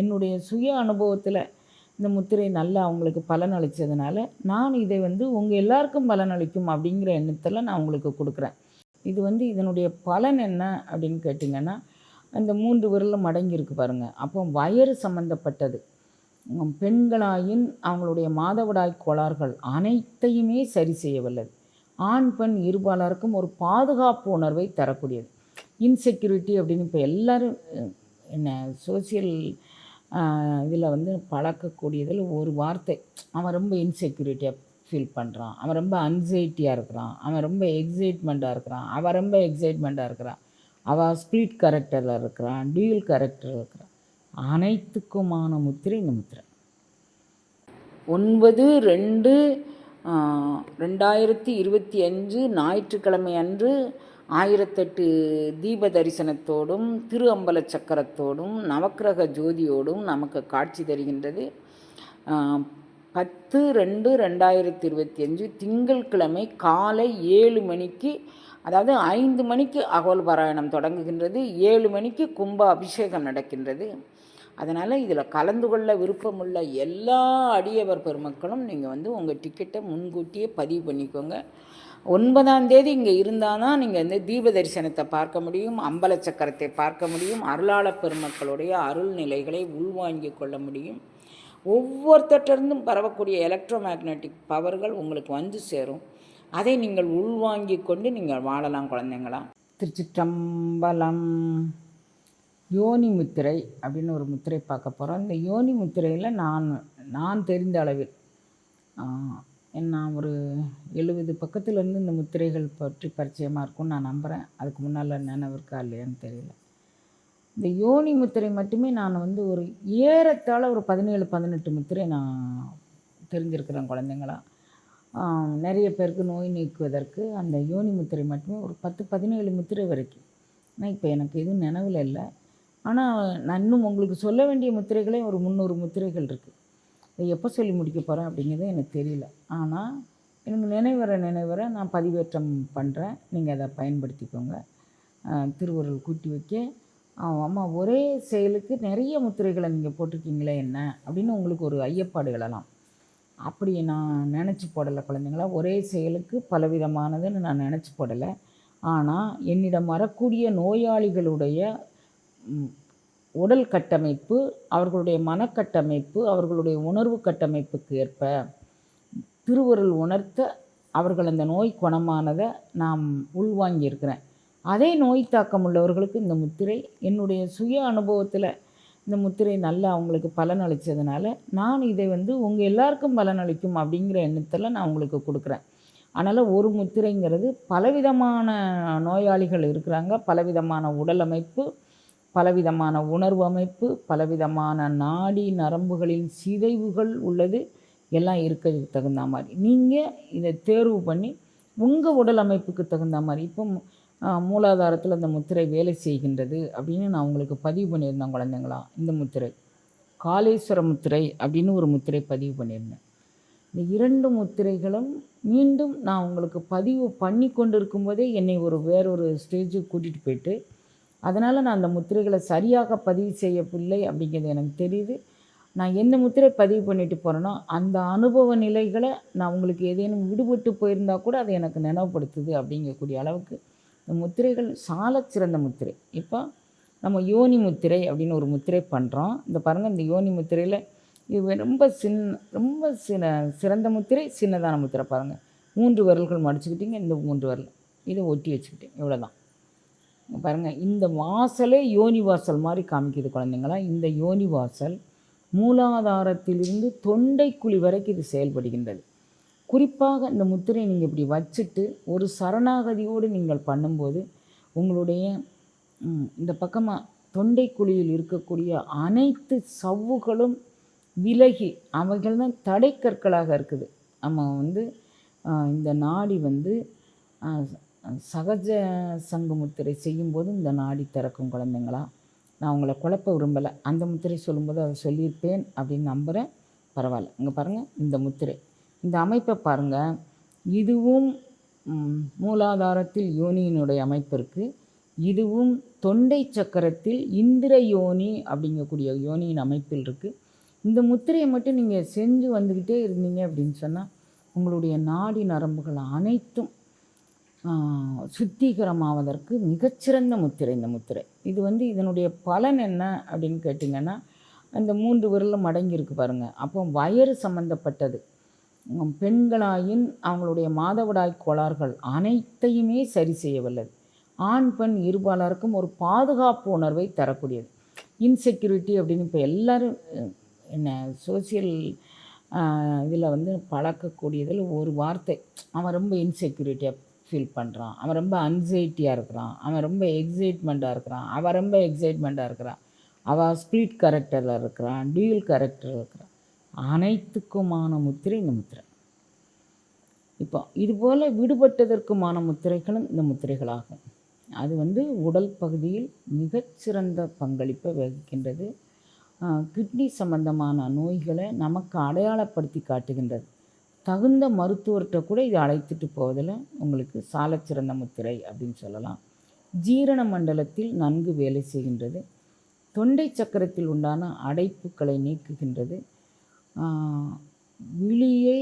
என்னுடைய சுய அனுபவத்தில் இந்த முத்திரை நல்லா அவங்களுக்கு பலன் அளித்ததுனால நான் இதை வந்து உங்கள் எல்லாருக்கும் பலன் அளிக்கும் அப்படிங்கிற எண்ணத்தில் நான் உங்களுக்கு கொடுக்குறேன். இது வந்து இதனுடைய பலன் என்ன அப்படின்னு கேட்டிங்கன்னா அந்த மூன்று விரலும் மடங்கியிருக்கு பாருங்கள் அப்போ வயறு சம்மந்தப்பட்டது பெண்களாயின் அவங்களுடைய மாதவிடாய் கோளாறுகள் அனைத்தையுமே சரி செய்ய வல்லது. ஆண் பெண் இருபாலருக்கும் ஒரு பாதுகாப்பு உணர்வை தரக்கூடியது. இன்செக்யூரிட்டி அப்படின்னு இப்போ எல்லோரும் என்ன சோசியல் இதில் வந்து பழக்கக்கூடியதில் ஒரு வார்த்தை. அவன் ரொம்ப இன்செக்யூரிட்டியாக ஃபீல் பண்ணுறான் அவன் ரொம்ப அன்சைட்டியாக இருக்கிறான். அவன் ரொம்ப எக்ஸைட்மெண்ட்டாக இருக்கிறான். அவன் ரொம்ப எக்ஸைட்மெண்ட்டாக இருக்கிறான். அவள் ஸ்பீட் கேரக்டரில் இருக்கிறான் டியூல் கேரக்டரில் இருக்கிறான். அனைத்துக்குமான முத்திரை இந்த முத்திரை. ஒன்பது ரெண்டு ரெண்டாயிரத்தி இருபத்தி அஞ்சு ஞாயிற்றுக்கிழமை அன்று ஆயிரத்தெட்டு தீப தரிசனத்தோடும் திரு அம்பல சக்கரத்தோடும் நவக்கிரக ஜோதியோடும் நமக்கு காட்சி தருகின்றது. பத்து ரெண்டு ரெண்டாயிரத்தி இருபத்தி அஞ்சு திங்கட்கிழமை காலை ஏழு மணிக்கு அதாவது ஐந்து மணிக்கு அகோல் பாராயணம் தொடங்குகின்றது. ஏழு மணிக்கு கும்ப அபிஷேகம் நடக்கின்றது. அதனால் இதில் கலந்து கொள்ள விருப்பமுள்ள எல்லா அடியவர் பெருமக்களும் நீங்கள் வந்து உங்கள் டிக்கெட்டை முன்கூட்டியே பதிவு பண்ணிக்கோங்க. ஒன்பதாம் தேதி இங்கே இருந்தால் தான் நீங்கள் வந்து தீப தரிசனத்தை பார்க்க முடியும் அம்பல சக்கரத்தை பார்க்க முடியும் அருளாளப் பெருமக்களுடைய அருள் நிலைகளை உள்வாங்கிக் கொள்ள முடியும். ஒவ்வொருத்தட்டிருந்தும் பரவக்கூடிய எலக்ட்ரோ மேக்னெட்டிக் பவர்கள் உங்களுக்கு வந்து சேரும். அதை நீங்கள் உள்வாங்கி கொண்டு நீங்கள் வாழலாம் குழந்தைங்களா? திருச்சிற்றம்பலம் யோனி முத்திரை அப்படின்னு ஒரு முத்திரை பார்க்க போகிறோம் இந்த யோனி முத்திரையில் நான் நான் தெரிந்த அளவில் நான் ஒரு எழுபது பக்கத்துலேருந்து இந்த முத்திரைகள் பற்றி பரிச்சயமாக இருக்கும்னு நான் நம்புகிறேன் அதுக்கு முன்னால் நினைவு இருக்கா இல்லையான்னு தெரியல. இந்த யோனி முத்திரை மட்டுமே நான் வந்து ஒரு ஏறத்தாழ ஒரு பதினேழு பதினெட்டு முத்திரை நான் தெரிஞ்சிருக்கிறேன் குழந்தைங்களா. நிறைய பேருக்கு நோய் நீக்குவதற்கு அந்த யோனி முத்திரை மட்டுமே ஒரு பத்து பதினேழு முத்திரை வரைக்கும். ஆனால் இப்போ எனக்கு எதுவும் நினைவில் இல்லை. ஆனால் நான் இன்னும் உங்களுக்கு சொல்ல வேண்டிய முத்திரைகளே ஒரு முந்நூறு முத்திரைகள் இருக்குது இதை எப்போ சொல்லி முடிக்க போகிறேன் அப்படிங்கிறது எனக்கு தெரியல. ஆனால் எனக்கு நினைவர நினைவர நான் பதிவேற்றம் பண்ணுறேன் நீங்கள் அதை பயன்படுத்திக்கோங்க. திருவுருள் கூட்டி வைக்க. அம்மா ஒரே செயலுக்கு நிறைய முத்திரைகளை நீங்கள் போட்டிருக்கீங்களே என்ன? அப்படின்னு உங்களுக்கு ஒரு ஐயப்பாடு எழலாம். அப்படி நான் நினச்சி போடலை குழந்தைங்களா. ஒரே செயலுக்கு பலவிதமானதுன்னு நான் நினச்சி போடலை. ஆனால் என்னிடம் வரக்கூடிய நோயாளிகளுடைய உடல் கட்டமைப்பு அவர்களுடைய மனக்கட்டமைப்பு அவர்களுடைய உணர்வு கட்டமைப்புக்கு ஏற்ப திருவருள் உணர்த்த அவர்கள் அந்த நோய் குணமானதை நாம் உள்வாங்கியிருக்கிறேன். அதே நோய் தாக்கம் உள்ளவர்களுக்கு இந்த முத்திரை என்னுடைய சுய அனுபவத்தில் இந்த முத்திரை நல்லா அவங்களுக்கு பலன் அளித்ததுனால நான் இதை வந்து உங்கள் எல்லாருக்கும் பலன் அளிக்கும் அப்படிங்கிற எண்ணத்தில் நான் உங்களுக்கு கொடுக்குறேன். அதனால் ஒரு முத்திரைங்கிறது பலவிதமான நோயாளிகள் இருக்கிறாங்க பலவிதமான உடல் அமைப்பு பலவிதமான உணர்வு அமைப்பு பலவிதமான நாடி நரம்புகளின் சிதைவுகள் உள்ளது. எல்லாம் இருக்கிறதுக்கு தகுந்த மாதிரி. நீங்கள் இதை தேர்வு பண்ணி உங்கள் உடல் அமைப்புக்கு தகுந்த மாதிரி இப்போ மூலாதாரத்தில் அந்த முத்திரை வேலை செய்கின்றது அப்படின்னு நான் உங்களுக்கு பதிவு பண்ணியிருந்தேன் குழந்தைங்களா இந்த முத்திரை. காளேஸ்வர முத்திரை அப்படின்னு ஒரு முத்திரை பதிவு பண்ணியிருந்தேன். இந்த இரண்டு முத்திரைகளும் மீண்டும் நான் உங்களுக்கு பதிவு பண்ணி கொண்டு இருக்கும்போதே என்னை ஒரு வேறொரு ஸ்டேஜுக்கு கூட்டிகிட்டு போயிட்டு அதனால் நான் அந்த முத்திரைகளை சரியாக பதிவு செய்யவில்லை அப்படிங்கிறது எனக்கு தெரியுது. நான் என்ன முத்திரை பதிவு பண்ணிட்டு போகிறேனோ அந்த அனுபவ நிலைகளை நான் உங்களுக்கு ஏதேனும் விடுபட்டு போயிருந்தால் கூட அதை எனக்கு நினைவுபடுத்துது அப்படிங்கக்கூடிய அளவுக்கு இந்த முத்திரைகள் சால சிறந்த முத்திரை. இப்போ நம்ம யோனி முத்திரை அப்படின்னு ஒரு முத்திரை பண்ணுறோம் இந்த பாருங்கள் இந்த யோனி முத்திரையில் இது ரொம்ப சின் ரொம்ப சின்ன சிறந்த முத்திரை சின்னதான முத்திரை பாருங்கள் மூன்று விரல்கள் மடிச்சுக்கிட்டீங்க இந்த மூன்று விரல். இதை ஒட்டி வச்சுக்கிட்டேன். இவ்வளோதான் தான் பாருங்க இந்த வாசலே யோனி வாசல் மாதிரி காமிக்குது குழந்தைங்களா. இந்த யோனி வாசல் மூலாதாரத்திலிருந்து தொண்டைக்குழி வரைக்கும் இது செயல்படுகின்றது. குறிப்பாக இந்த முத்திரை நீங்கள் இப்படி வச்சுட்டு ஒரு சரணாகதியோடு நீங்கள் பண்ணும்போது உங்களுடைய இந்த பக்கமாக தொண்டைக்குழியில் இருக்கக்கூடிய அனைத்து சவ்வுகளும் விலகி அவைகள் தான் தடைக்கற்களாக இருக்குது. நம்ம வந்து இந்த நாடி வந்து சகஜ சங்கு முத்திரை செய்யும்போது இந்த நாடி திறக்கும் குழந்தைங்களா? நான் உங்களை குழப்ப விரும்பலை. அந்த முத்திரை சொல்லும்போது அதை சொல்லியிருப்பேன் அப்படின்னு நம்புகிறேன் பரவாயில்ல. இங்கே பாருங்கள் இந்த முத்திரை. இந்த அமைப்பை பாருங்கள் இதுவும் மூலாதாரத்தில் யோனியினுடைய அமைப்பு இருக்குது இதுவும் தொண்டை சக்கரத்தில் இந்திர யோனி அப்படிங்கக்கூடிய யோனியின் அமைப்பில் இருக்குது இந்த முத்திரையை மட்டும் நீங்கள் செஞ்சு வந்துக்கிட்டே இருந்தீங்க அப்படின்னு சொன்னால் உங்களுடைய நாடி நரம்புகள் அனைத்தும் சுத்திகரமாவதற்கு மிகச்சிறந்த முத்திரை இந்த முத்திரை. இது வந்து இதனுடைய பலன் என்ன அப்படின்னு கேட்டிங்கன்னா அந்த மூன்று விரலும் அடங்கியிருக்கு பாருங்கள் அப்போ வயறு சம்பந்தப்பட்டது. பெண்களாயின் அவங்களுடைய மாதவிடாய் கோளாறுகள் அனைத்தையுமே சரி செய்ய வல்லது. ஆண் பெண் இருபாலருக்கும் ஒரு பாதுகாப்பு உணர்வை தரக்கூடியது. இன்செக்யூரிட்டி அப்படின்னு இப்போ எல்லோரும் என்ன சோசியல் இதில் வந்து பழக்கக்கூடியதில் ஒரு வார்த்தை. அவன் ரொம்ப இன்செக்யூரிட்டியாக ஃபீல் பண்ணுறான் அவன் ரொம்ப அன்சைட்டியாக இருக்கிறான். அவன் ரொம்ப எக்ஸைட்மெண்ட்டாக இருக்கிறான். அவன் ரொம்ப எக்ஸைட்மெண்ட்டாக இருக்கிறான். அவள் ஸ்பீட் கேரக்டரில் இருக்கிறான். டியூல் கேரக்டரில் இருக்கிறான். அனைத்துக்குமான முத்திரை இந்த முத்திரை. இப்போ இதுபோல் விடுபட்டதற்குமான முத்திரைகளும் இந்த முத்திரைகளாகும். அது வந்து உடல் பகுதியில் மிகச்சிறந்த பங்களிப்பை வகிக்கின்றது. கிட்னி சம்பந்தமான நோய்களை நமக்கு அடையாளப்படுத்தி காட்டுகின்றது. தகுந்த மருத்துவர்கிட்ட கூட இதை அழைத்துட்டு போவதில் உங்களுக்கு சாலச்சிறந்த முத்திரை அப்படின்னு சொல்லலாம். ஜீரண மண்டலத்தில் நன்கு வேலை செய்கின்றது. தொண்டை சக்கரத்தில் உண்டான அடைப்புகளை நீக்குகின்றது. விழியை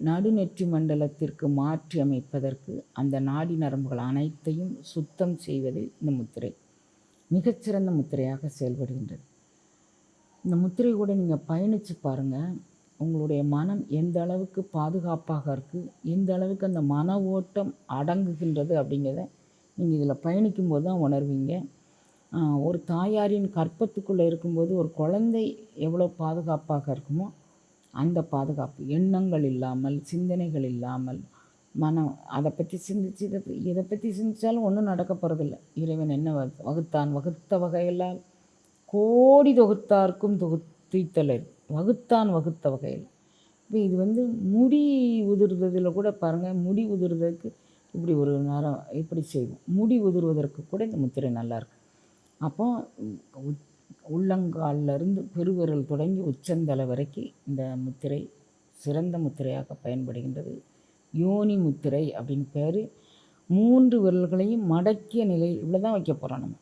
நடுநெற்றி மண்டலத்திற்கு மாற்றி அமைப்பதற்கு அந்த நாடி நரம்புகள் அனைத்தையும் சுத்தம் செய்வதில் இந்த முத்திரை. மிகச்சிறந்த முத்திரையாக செயல்படுகின்றது. இந்த முத்திரை கூட நீங்கள் பயணித்து பாருங்கள் உங்களுடைய மனம் எந்த அளவுக்கு பாதுகாப்பாக இருக்குது எந்த அளவுக்கு அந்த மன ஓட்டம் அடங்குகின்றது அப்படிங்கிறத நீங்கள் இதில் பயணிக்கும்போது தான் உணர்வீங்க. ஒரு தாயாரின் கற்பத்துக்குள்ளே இருக்கும்போது ஒரு குழந்தை எவ்வளோ பாதுகாப்பாக இருக்குமோ அந்த பாதுகாப்பு. எண்ணங்கள் இல்லாமல் சிந்தனைகள் இல்லாமல் மனம் அதை பற்றி சிந்திச்சு இதை இதை பற்றி சிந்தித்தாலும் ஒன்றும் நடக்க போகிறதில்ல இறைவன் என்ன வகு- வகுத்தான்? வகுத்த வகையெல்லாம் கோடி தொகுத்தார்க்கும் தொகுத்தீத்தலர் வகுத்தான் வகுத்த வகையில். இப்போ இது வந்து முடி உதிர்வதில் கூட பாருங்கள் முடி உதிர்வதற்கு இப்படி ஒரு நேரம் இப்படி செய்வோம்? முடி உதிர்வதற்கு கூட இந்த முத்திரை நல்லாயிருக்கு அப்போ உள்ளங்காலிலிருந்து பெருவிரல் தொடங்கி உச்சந்தலை வரைக்கும் இந்த முத்திரை சிறந்த முத்திரையாக பயன்படுகின்றது. யோனி முத்திரை அப்படின்னு பேர். மூன்று விரல்களையும் மடக்கிய நிலையில் இவ்வளோ தான் வைக்க போகிறோம் நம்ம.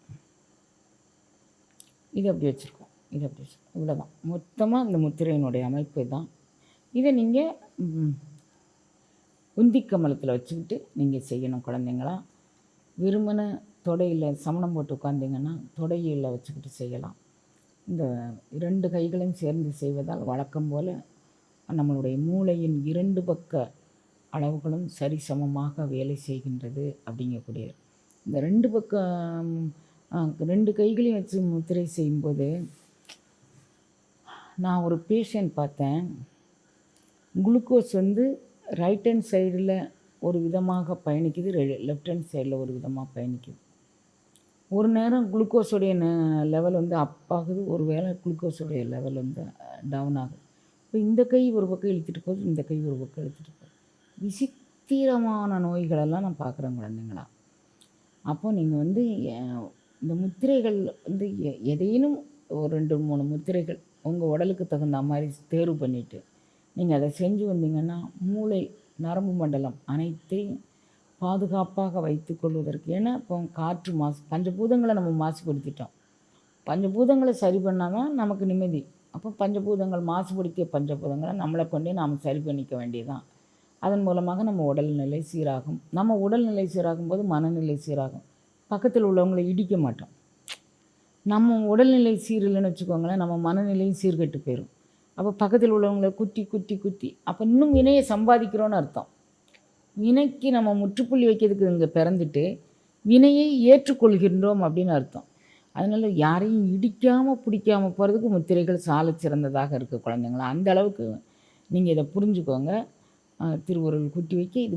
இது அப்படி வச்சுருக்கோம். இது அப்படி இவ்வளோதான் இவ்வளோ தான் மொத்தமாக இந்த முத்திரையினுடைய அமைப்பு தான் இதை நீங்கள் உந்தி கமலத்தில் வச்சுக்கிட்டு நீங்கள் செய்யணும் குழந்தைங்களா. விரும்பின தொடையில் சமணம் போட்டு உட்காந்திங்கன்னா தொடையில் வச்சுக்கிட்டு செய்யலாம். இந்த இரண்டு கைகளையும் சேர்ந்து செய்வதால் வழக்கம் போல் நம்மளுடைய மூளையின் இரண்டு பக்க அளவுகளும் சரிசமமாக வேலை செய்கின்றது அப்படிங்கக்கூடிய இந்த ரெண்டு பக்கம் ரெண்டு கைகளையும் வச்சு முத்திரை செய்யும்போது நான் ஒரு பேஷண்ட் பார்த்தேன். குளுக்கோஸ் வந்து ரைட் ஹேண்ட் சைடில் ஒரு விதமாக பயணிக்குது. லெஃப்ட் ஹேண்ட் சைடில் ஒரு விதமாக பயணிக்குது. ஒரு நேரம் குளுக்கோஸுடைய லெவல் வந்து அப் ஆகுது. ஒரு வேளை குளுக்கோஸுடைய லெவல் வந்து டவுன் ஆகுது. இப்போ இந்த கை ஒரு பக்கம் இழுத்துட்டு போகுது. இந்த கை ஒரு பக்கம் இழுத்துட்டு போகுது. விசித்திரமான நோய்களெல்லாம் நான் பார்க்குறேன் குழந்தைங்களா. அப்போ நீங்கள் வந்து இந்த முத்திரைகள் வந்து எ- எதையும் ஒரு ரெண்டு மூணு முத்திரைகள் உங்கள் உடலுக்கு தகுந்த மாதிரி தேர்வு பண்ணிவிட்டு நீங்கள் அதை செஞ்சு வந்தீங்கன்னா மூளை நரம்பு மண்டலம் அனைத்தையும் பாதுகாப்பாக வைத்துக்கொள்வதற்கு ஏன்னா இப்போ காற்று மாசு பஞ்சபூதங்களை நம்ம மாசுபடுத்திட்டோம். பஞ்சபூதங்களை சரி பண்ணால் தான் நமக்கு நிம்மதி. அப்போ பஞ்சபூதங்கள் மாசுபடுத்திய பஞ்சபூதங்களை நம்மளை கொண்டே நாம் சரி பண்ணிக்க வேண்டியதுதான். அதன் மூலமாக நம்ம உடல்நிலை சீராகும். நம்ம உடல்நிலை சீராகும் போது மனநிலை சீராகும். பக்கத்தில் உள்ளவங்களை இடிக்க மாட்டோம். நம்ம உடல்நிலை சீரில்லைன்னு வச்சுக்கோங்களேன் நம்ம மனநிலையும் சீர்கெட்டு போயிடும் அப்போ பக்கத்தில் உள்ளவங்களை குத்தி குத்தி குத்தி. அப்போ இன்னும் வினையை சம்பாதிக்கிறோன்னு அர்த்தம். வினைக்கு நம்ம முற்றுப்புள்ளி வைக்கிறதுக்கு இங்கே பிறந்துட்டு வினையை ஏற்றுக்கொள்கின்றோம் அப்படின்னு அர்த்தம். அதனால் யாரையும் இடிக்காமல் பிடிக்காமல் போகிறதுக்கு முத்திரைகள் சால சிறந்ததாக இருக்குது குழந்தைங்களா. அந்த அளவுக்கு நீங்கள் இதை புரிஞ்சுக்கோங்க. திருவுருள் குட்டி வைக்க இது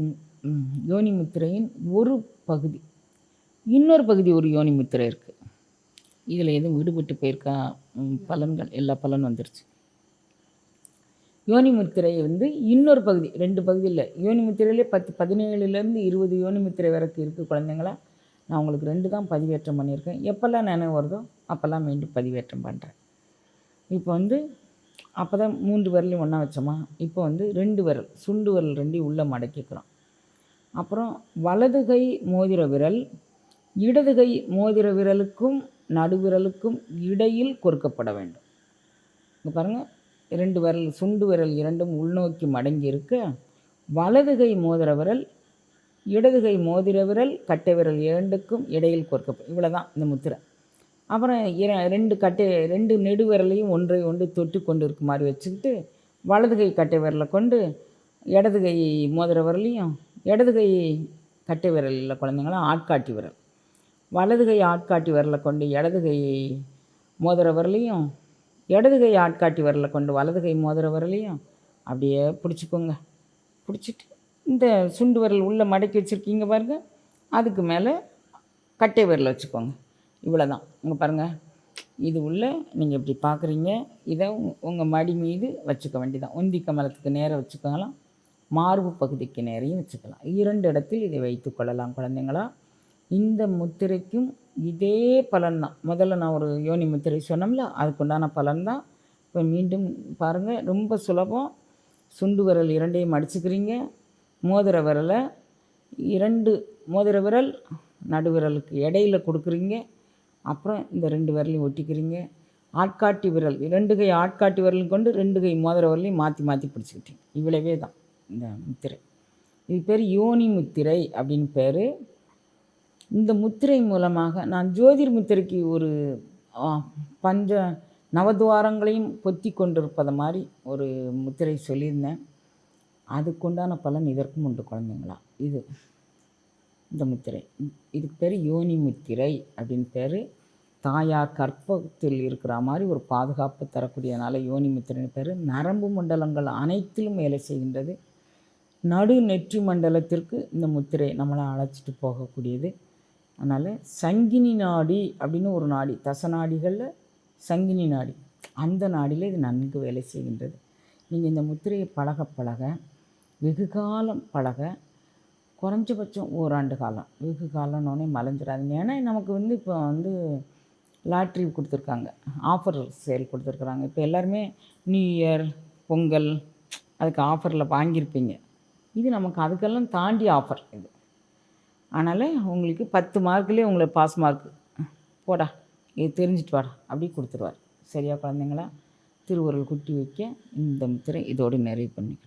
யோனி முத்திரையின் ஒரு பகுதி. இன்னொரு பகுதி ஒரு யோனி முத்திரை இருக்குது இதில் எதுவும் விடுபட்டு போயிருக்கா? பலன்கள் எல்லா பலன் வந்துருச்சு. யோனி முத்திரை வந்து இன்னொரு பகுதி ரெண்டு பகுதியில் இல்லை. யோனி முத்திரையிலே பத்து பதினேழுலேருந்து இருபது யோனி முத்திரை வரைக்கும் இருக்குது குழந்தைங்களா? நான் உங்களுக்கு ரெண்டு தான் பதிவேற்றம் பண்ணியிருக்கேன். எப்போல்லாம் நினைவு வருதோ அப்போல்லாம் மீண்டும் பதிவேற்றம் பண்ணுறேன். இப்போ வந்து அப்போ தான் மூன்று விரலையும் ஒன்றா வச்சோமா? இப்போ வந்து ரெண்டு விரல் சுண்டு விரல் ரெண்டையும் உள்ளே மடக்கிக்கிறோம். அப்புறம் வலது கை மோதிர விரல் இடது கை மோதிர விரலுக்கும் நடுவிரலுக்கும் இடையில் கொறுக்கப்பட வேண்டும். இங்கே பாருங்கள் இரண்டு விரல் சுண்டு விரல் இரண்டும் உள்நோக்கி மடங்கி இருக்க வலதுகை மோதிர விரல் இடதுகை மோதிர விரல் கட்டை விரல் இரண்டுக்கும் இடையில் கொறுக்கப்படும் இவ்வளோ தான் இந்த முத்திரை. அப்புறம் இர ரெண்டு கட்டை ரெண்டு நெடு விரலையும் ஒன்றை ஒன்று தொட்டு கொண்டு இருக்க மாதிரி வச்சுக்கிட்டு வலது கை கட்டை விரலை கொண்டு இடது கை மோதிர விரலையும் இடது கை கட்டை விரலில் குழந்தைங்களாம் ஆட்காட்டி விரல். வலது கை ஆட்காட்டி விரலை கொண்டு இடது கை மோதிர விரலையும் இடது கை ஆட்காட்டி விரலை கொண்டு வலது கை மோதிர விரலையும் அப்படியே பிடிச்சிக்கோங்க. பிடிச்சிட்டு இந்த சுண்டு விரல் உள்ளே மடக்கி வச்சுருக்கீங்க பாருங்கள் அதுக்கு மேலே கட்டை விரல் வச்சுக்கோங்க. இவ்வளோ தான் இங்கே பாருங்கள் இது உள்ள நீங்கள் இப்படி பார்க்குறீங்க இதை உங்கள் மடி மீது வச்சுக்க வேண்டியதான் உந்தி கமலத்துக்கு நேராக வச்சுக்கலாம். மார்பு பகுதிக்கு நேரையும் வச்சுக்கலாம். இரண்டு இடத்தில் இதை வைத்து கொள்ளலாம் குழந்தைங்களா. இந்த முத்திரைக்கும் இதே பலன் தான் முதல்ல நான் ஒரு யோனி முத்திரை சொன்னோம்ல அதுக்குண்டான பலன் தான் இப்போ மீண்டும் பாருங்கள் ரொம்ப சுலபம். சுண்டு விரல் இரண்டையும் அடிச்சுக்கிறீங்க. மோதிர விரலை இரண்டு மோதிர விரல் நடுவிரலுக்கு இடையில கொடுக்குறீங்க. அப்புறம் இந்த ரெண்டு விரலையும் ஒட்டிக்கிறீங்க. ஆட்காட்டி விரல் இரண்டு கை ஆட்காட்டி விரலையும் கொண்டு ரெண்டு கை மோதிர விரலையும் மாற்றி மாற்றி பிடிச்சிக்கிட்டீங்க. இவ்வளவே தான் இந்த முத்திரை. இது பேர் யோனி முத்திரை அப்படின்னு பேர். இந்த முத்திரை மூலமாக நான் ஜோதிர் முத்திரைக்கு ஒரு பஞ்ச நவதுவாரங்களையும் பொத்தி கொண்டிருப்பதை மாதிரி ஒரு முத்திரை சொல்லியிருந்தேன். அதுக்குண்டான பலன் இதற்கும் உண்டு குழந்தைங்களா. இது இந்த முத்திரை. இதுக்கு பேர் யோனி முத்திரை அப்படின்னு பேர். தாயார் கற்பத்தில் இருக்கிற மாதிரி ஒரு பாதுகாப்பு தரக்கூடியனால யோனி முத்திரைன்னு பேர். நரம்பு மண்டலங்கள் அனைத்திலும் வேலை செய்கின்றது. நடு நெற்றி மண்டலத்திற்கு இந்த முத்திரை நம்மளை அழைச்சிட்டு போகக்கூடியது. அதனால் சங்கினி நாடி அப்படின்னு ஒரு நாடி தச நாடிகளில் சங்கினி நாடி. அந்த நாடியில் இது நன்கு வேலை செய்கின்றது. நீங்கள் இந்த முத்திரையை பழக பழக வெகு காலம் பழக குறைஞ்சபட்சம் ஓராண்டு காலம். வெகு காலம்னோடனே மலைஞ்சிடாதுங்க. ஏன்னா நமக்கு வந்து இப்போ வந்து லாட்ரி கொடுத்துருக்காங்க. ஆஃபர் சேல் கொடுத்துருக்குறாங்க. இப்போ எல்லாருமே நியூ இயர் பொங்கல் அதுக்கு ஆஃபரில் வாங்கியிருப்பீங்க. இது நமக்கு அதுக்கெல்லாம் தாண்டி ஆஃபர் இது. அதனால் உங்களுக்கு பத்து மார்க்லேயே உங்களை பாஸ் மார்க் போடா இது தெரிஞ்சிட்டு வாடா அப்படி கொடுத்துருவார். சரியா குழந்தைங்களா? திருவுருள் குட்டி வைக்க இந்த முத்திரை இதோடு நிறைவு பண்ணிக்கணும்.